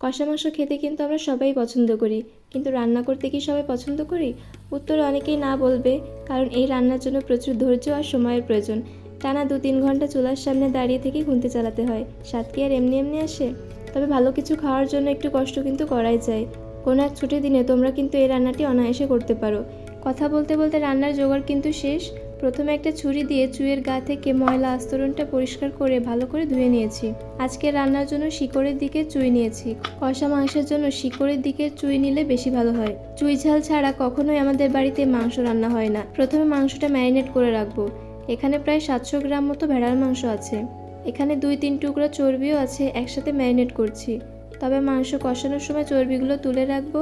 কষা মাংস খেতে কিন্তু আমরা সবাই পছন্দ করি। কিন্তু রান্না করতে কি সবাই পছন্দ করি? উত্তরে অনেকেই না বলবে, কারণ এই রান্নার জন্য প্রচুর ধৈর্য আর সময়ের প্রয়োজন। টানা দু তিন ঘণ্টা চুলার সামনে দাঁড়িয়ে থেকেই খুনতে চালাতে হয়। স্বাদ কি আর এমনি এমনি আসে? তবে ভালো কিছু খাওয়ার জন্য একটু কষ্ট কিন্তু করাই যায়। কোনো এক ছুটির দিনে তোমরা কিন্তু এই রান্নাটি অনায়াসে করতে পারো। কথা বলতে বলতে রান্নার জোগাড় কিন্তু শেষ। প্রথমে একটা ছুরি দিয়ে চুইয়ের গা থেকে ময়লা আস্তরণটা পরিষ্কার করে ভালো করে ধুয়ে নিয়েছি। আজকে রান্নার জন্য শিকড়ের দিকে চুই নিয়েছি। কষা মাংসের জন্য শিকড়ের দিকে চুই নিলে বেশি ভালো হয়। চুই ঝাল ছাড়া কখনোই আমাদের বাড়িতে মাংস রান্না হয় না। প্রথমে মাংসটা ম্যারিনেট করে রাখব। এখানে প্রায় সাতশো গ্রাম মতো ভেড়ার মাংস আছে। এখানে দুই তিন টুকরো চর্বিও আছে, একসাথে ম্যারিনেট করছি। তবে মাংস কষানোর সময় চর্বিগুলো তুলে রাখব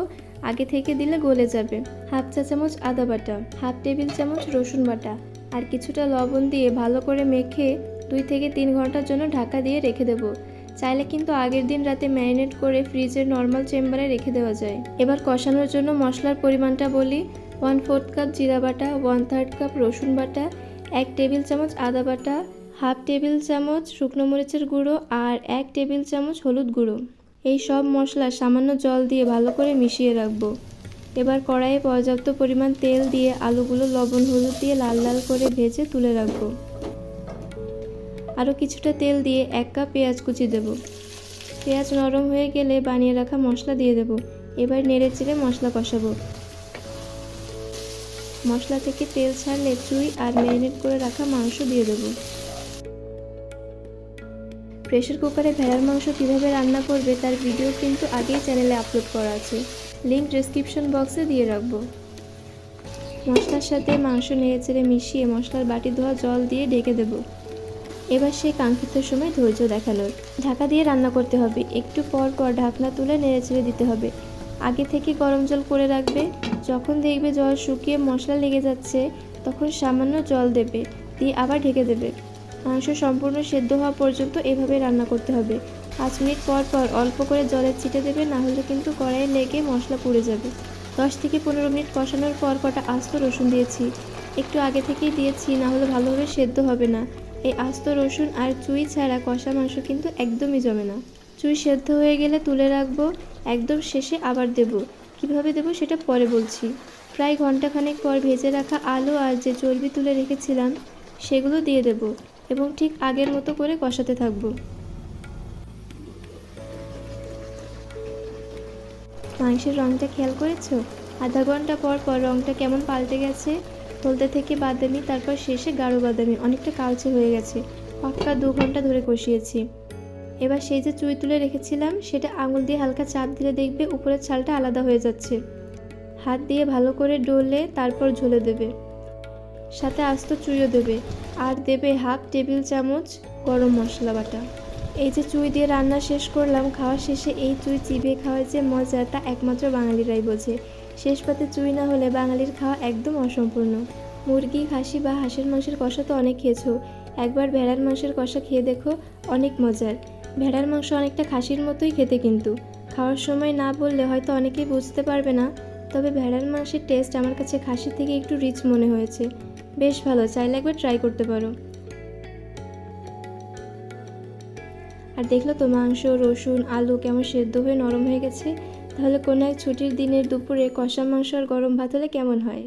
আগে থেকে দিলে গলে যাবে। হাফ চা চামচ আদা বাটা, হাফ টেবিল চামচ রসুন বাটা আর কিছুটা লবণ দিয়ে ভালো করে মেখে দুই থেকে তিন ঘণ্টার জন্য ঢাকা দিয়ে রেখে দেবো। চাইলে কিন্তু আগের দিন রাতে ম্যারিনেট করে ফ্রিজের নর্মাল চেম্বারে রেখে দেওয়া যায়। এবার কষানোর জন্য মশলার পরিমাণটা বলি। ওয়ান ফোর্থ কাপ জিরা বাটা, ওয়ান থার্ড কাপ রসুন বাটা, এক টেবিল চামচ আদা বাটা, হাফ টেবিল চামচ শুকনো মরিচের গুঁড়ো আর এক টেবিল চামচ হলুদ গুঁড়ো। এই সব মশলা সামান্য জল দিয়ে ভালো করে মিশিয়ে রাখব। এবার কড়াইয়ে পর্যাপ্ত পরিমাণ তেল দিয়ে আলুগুলো লবণ, হলুদ দিয়ে লাল লাল করে ভেজে তুলে রাখব। আরও কিছুটা তেল দিয়ে এক কাপ পেঁয়াজ কুচি দেব। পেঁয়াজ নরম হয়ে গেলে বানিয়ে রাখা মশলা দিয়ে দেব। এবার নেড়ে চেড়ে মশলা কষাবো। মশলা থেকে তেল ছাড়লে চুই আর ম্যারিনেট করে রাখা মাংস দিয়ে দেবো। প্রেশার কুকারে ভেড়ার মাংস কীভাবে রান্না করবে তার ভিডিও কিন্তু আগেই চ্যানেলে আপলোড করা আছে। লিঙ্ক ডিসক্রিপশন বক্সে দিয়ে রাখব। মশলার সাথে মাংস নেড়ে চেড়ে মিশিয়ে মশলার বাটি ধোয়া জল দিয়ে ঢেকে দেব। এবার সেই কাঙ্ক্ষিত সময় ধৈর্য দেখানোর। ঢাকা দিয়ে রান্না করতে হবে। একটু পর পর ঢাকনা তুলে নেড়ে চেড়ে দিতে হবে। আগে থেকে গরম জল করে রাখবে। যখন দেখবে জল শুকিয়ে মশলা লেগে যাচ্ছে, তখন সামান্য জল দেবে। দিয়ে আবার ঢেকে দেবে। মাংস সম্পূর্ণ সেদ্ধ হওয়া পর্যন্ত এভাবে রান্না করতে হবে। পাঁচ মিনিট পর পর অল্প করে জলের ছিটে দেবে না হলে কিন্তু কড়াইয়ে লেগে মশলা পুড়ে যাবে। দশ থেকে পনেরো মিনিট কষানোর পর কটা আস্ত রসুন দিয়েছি। একটু আগে থেকেই দিয়েছি না হলে ভালোভাবে সেদ্ধ হবে না। এই আস্ত রসুন আর চুই ছাড়া কষা মাংস কিন্তু একদমই জমে না। চুই সেদ্ধ হয়ে গেলে তুলে রাখব। একদম শেষে আবার দেব। কীভাবে দেব সেটা পরে বলছি। প্রায় ঘন্টাখানেক পর ভেজে রাখা আলু আর যে চর্বি তুলে রেখেছিলাম, সেগুলো দিয়ে দেব। এবং ঠিক আগের মতো করে কষাতে থাকব। মাংসের রঙটা খেয়াল করেছ? আধা ঘণ্টা পর পর রঙটা কেমন পাল্টে গেছে? হলদে থেকে বাদামি, তারপর শেষে গাঢ় বাদামি, অনেকটা কালচে হয়ে গেছে। পাক্কা দু ঘণ্টা ধরে কষিয়েছি। এবার সেই যে চুই তুলে রেখেছিলাম, সেটা আঙুল দিয়ে হালকা চাপ দিলে দেখবে উপরের ছালটা আলাদা হয়ে যাচ্ছে। হাত দিয়ে ভালো করে ডলে তারপর ঝুলে দেবে। সাথে আস্ত চুইও দেবে। আর দেবে হাফ টেবিল চামচ গরম মশলা বাটা। এই যে চুই দিয়ে রান্না শেষ করলাম, খাওয়া শেষে এই চুই চিবিয়ে খাওয়ার যে মজা, তা একমাত্র বাঙালিরাই বোঝে। শেষ পাতে চুই না হলে বাঙালির খাওয়া একদম অসম্পূর্ণ। মুরগি, খাসি বা হাঁসের মাংসের কষা তো অনেক খেয়েছো। একবার ভেড়ার মাংসের কষা খেয়ে দেখো, অনেক মজার। ভেড়ার মাংস অনেকটা খাসির মতোই খেতে কিন্তু। খাওয়ার সময় না বললে হয়তো অনেকেই বুঝতে পারবে না, তবে ভেড়ার মাংসের টেস্ট আমার কাছে খাসির থেকে একটু রিচ মনে হয়েছে। বেশ ভালো, চাইলে একবার ট্রাই করতে পারো। আর দেখল তো, মাংস, রসুন, আলু কেমন সেদ্ধ হয়ে নরম হয়ে গেছে। তাহলে কোনো এক ছুটির দিনের দুপুরে কষা মাংস আর গরম ভাত হলে কেমন হয়?